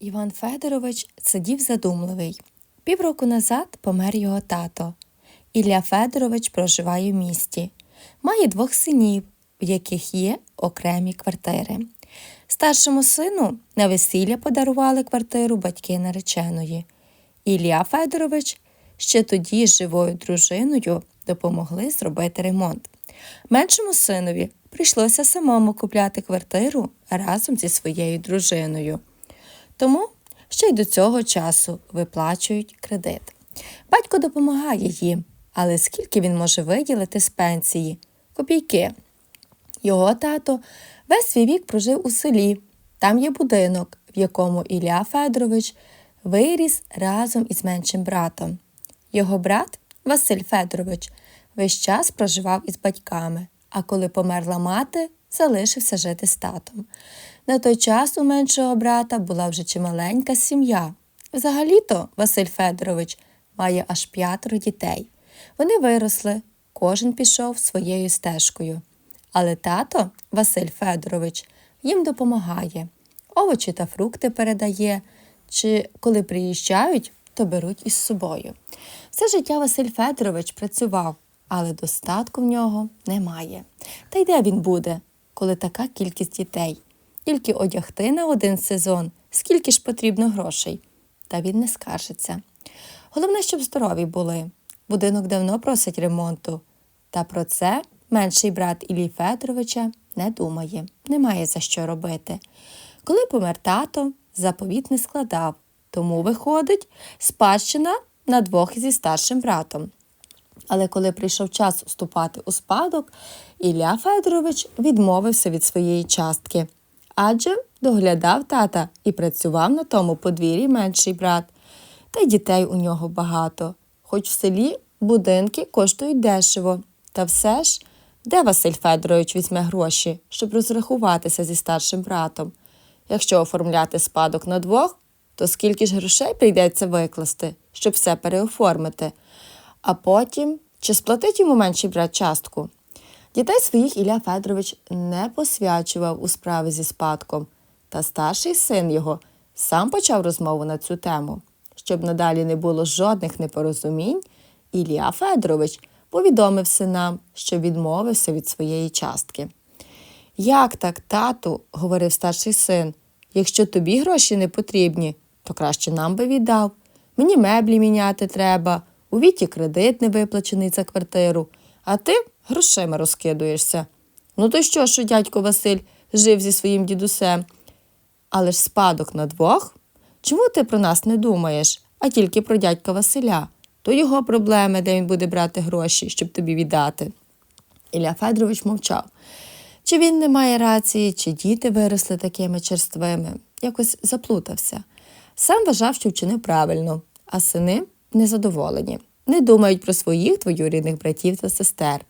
Іван Федорович сидів задумливий. Півроку назад помер його тато. Ілля Федорович проживає в місті. Має двох синів, в яких є окремі квартири. Старшому сину на весілля подарували квартиру батьки нареченої. Ілля Федорович ще тоді з живою дружиною допомогли зробити ремонт. Меншому синові прийшлося самому купляти квартиру разом зі своєю дружиною. Тому ще й до цього часу виплачують кредит. Батько допомагає їм, але скільки він може виділити з пенсії? Копійки. Його тато весь свій вік прожив у селі. Там є будинок, в якому Ілля Федорович виріс разом із меншим братом. Його брат Василь Федорович весь час проживав із батьками, а коли померла мати, залишився жити з татом. На той час у меншого брата була вже чималенька сім'я. Взагалі-то Василь Федорович має аж п'ятеро дітей. Вони виросли, кожен пішов своєю стежкою. Але тато Василь Федорович їм допомагає, овочі та фрукти передає, чи коли приїжджають, то беруть із собою. Все життя Василь Федорович працював, але достатку в нього немає. Та й де він буде, коли така кількість дітей? Тільки одягти на один сезон, скільки ж потрібно грошей. Та він не скаржиться. Головне, щоб здорові були. Будинок давно просить ремонту. Та про це менший брат Іллі Федоровича не думає, немає за що робити. Коли помер тато, заповіт не складав, тому виходить спадщина на двох зі старшим братом. Але коли прийшов час вступати у спадок, Ілля Федорович відмовився від своєї частки, адже доглядав тата і працював на тому подвір'ї менший брат. Та й дітей у нього багато. Хоч в селі будинки коштують дешево. Та все ж, де Василь Федорович візьме гроші, щоб розрахуватися зі старшим братом? Якщо оформляти спадок на двох, то скільки ж грошей прийдеться викласти, щоб все переоформити? А потім чи сплатить йому менший брат частку? Дітей своїх Ілля Федорович не посвячував у справи зі спадком, та старший син його сам почав розмову на цю тему. Щоб надалі не було жодних непорозумінь, Ілля Федорович повідомив синам, що відмовився від своєї частки. Як так, тату, говорив старший син, якщо тобі гроші не потрібні, то краще нам би віддав. Мені меблі міняти треба, у віті кредит не виплачений за квартиру, а ти грошима розкидуєшся. Ну то що, що дядько Василь жив зі своїм дідусем? Але ж спадок на двох? Чому ти про нас не думаєш, а тільки про дядька Василя? То його проблеми, де він буде брати гроші, щоб тобі віддати. Ілля Федорович мовчав. Чи він не має рації, чи діти виросли такими черствими, якось заплутався. Сам вважав, що вчинив правильно, а сини незадоволені, не думають про своїх двоюрідних братів та сестер.